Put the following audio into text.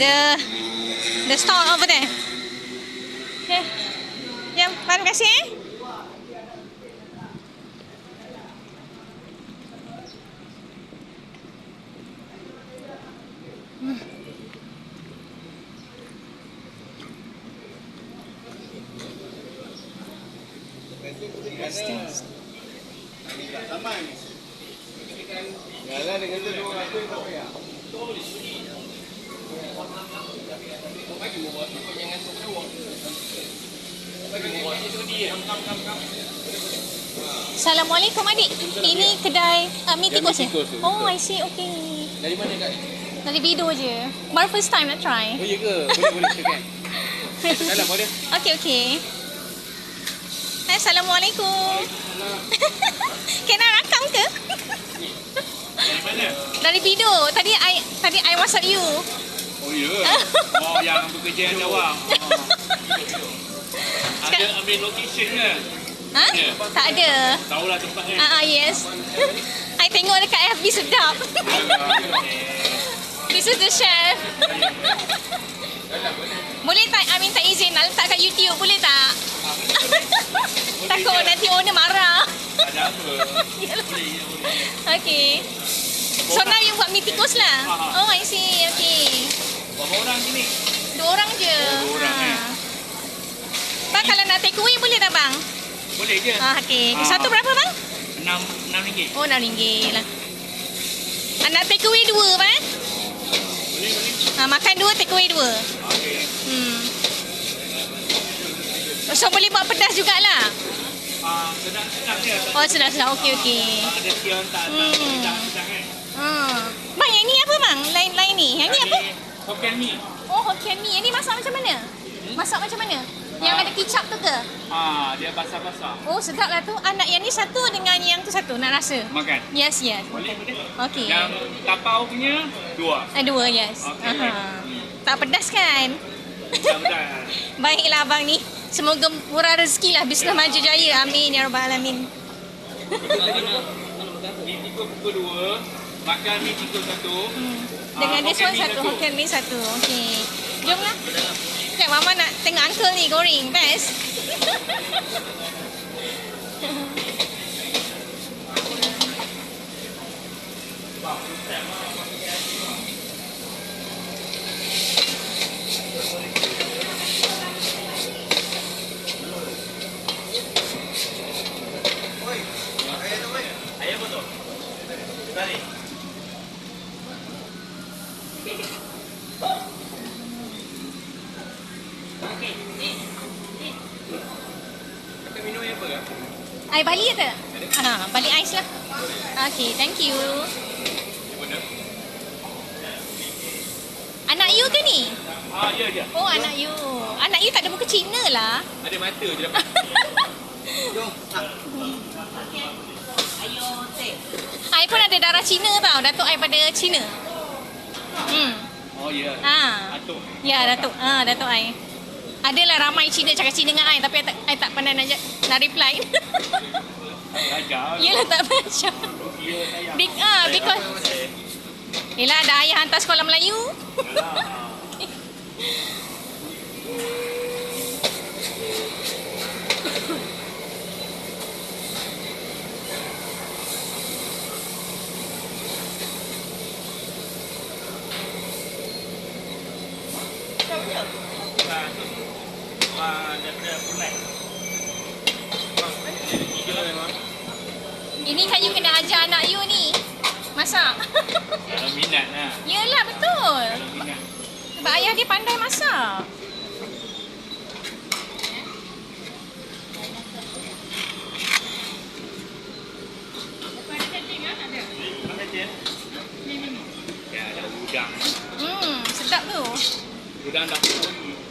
the the store over there. Okay. Ya, terima kasih eh. Jalan dengan tu dua ratus tak payah. Assalamualaikum adik. Ini kedai uh, mi tikus ya? Oh. I see. Okay. Dari mana kak? Dari video je. Baru first time nak try. Oh ya ke? Boleh boleh silakan. Salam pada. Okay, okay. Hai, Assalamualaikum. I rakam ke? Dari mana? Dari video. Tadi I tadi I WhatsApp you. Oh ya. Oh yang bekerja yang awak. Ada ambil location ke? Ha? Ya. Tak ada. Tahulah tempatnya. Ah, ah yes. I tengok dekat FB sedap. This is the chef. boleh tak I minta izin nak letak kat YouTube boleh tak? Takut nanti owner marah. Ada apa? Boleh. Okay. So now you buat mi tikus lah. Oh, I see. Okay. Berapa orang sini? Dua orang je. Oh, dua orang, eh. Bang, kalau nak take away boleh tak bang? Boleh je. Ah, okay. Ah. Satu berapa bang? Enam enam ringgit. Oh, RM6 lah. Ah, nak take away dua bang? Boleh boleh. Ah, makan dua, take away dua. Okey. Hmm. So boleh buat pedas jugalah. Ah sedang je. Oh sedap sedap. Okey okey. Ada kion tak tak Hmm. sedang kan. Hmm. Bang yang ni apa bang? Lain lain ni. Hokkien mi. Oh Hokkien mi. Yang ni masak macam mana? Masak macam mana? Yang ada kicap tu ke? Ah dia basah-basah. Oh sedap lah tu. Anak yang ni satu dengan yang tu satu nak rasa. Makan. Yes yes. Boleh boleh. Okey. Yang tapau punya dua. Ah, dua yes. Okey. Aha. Tak pedas kan? Mudah-mudahan. Baiklah abang ni. Semoga murah rezeki lah. Bisnes maju jaya. Amin ya rabbal alamin. Mi tikus pukul dua. Makan mi tikus satu. Hmm. Ah, Dengan this Hokkien one satu, Hokkien Mee satu. Okey. Jomlah. Sekejap Mama nak tengok uncle ni goreng. Best. Ayah Air Bali ke tak? Ha, Bali ais lah. Okey, thank you. Anak you ke ni? Ah, ya, ya. Oh, anak you. Anak you tak ada muka Cina lah. Ada mata je dapat. I pun ada darah Cina tau. Datuk I pada Cina. Hmm. Oh, ya. Ha. Atuk. Ya, Datuk. Ha, Datuk I. Adalah ramai Cina cakap Cina dengan I tapi I tak, I tak pandai nak, nak reply. Yelah tak sayang. Big, ah, because Yelah ada ayah hantar sekolah Melayu. Ah, daripada Brunei. Tiga memang. Ini kan you kena ajar anak you ni. Masak. Kalau minat lah. Yelah betul. Sebab ayah dia pandai masak. Mana dia? Ya, ada udang. Hmm, sedap tu. Udang dah pun.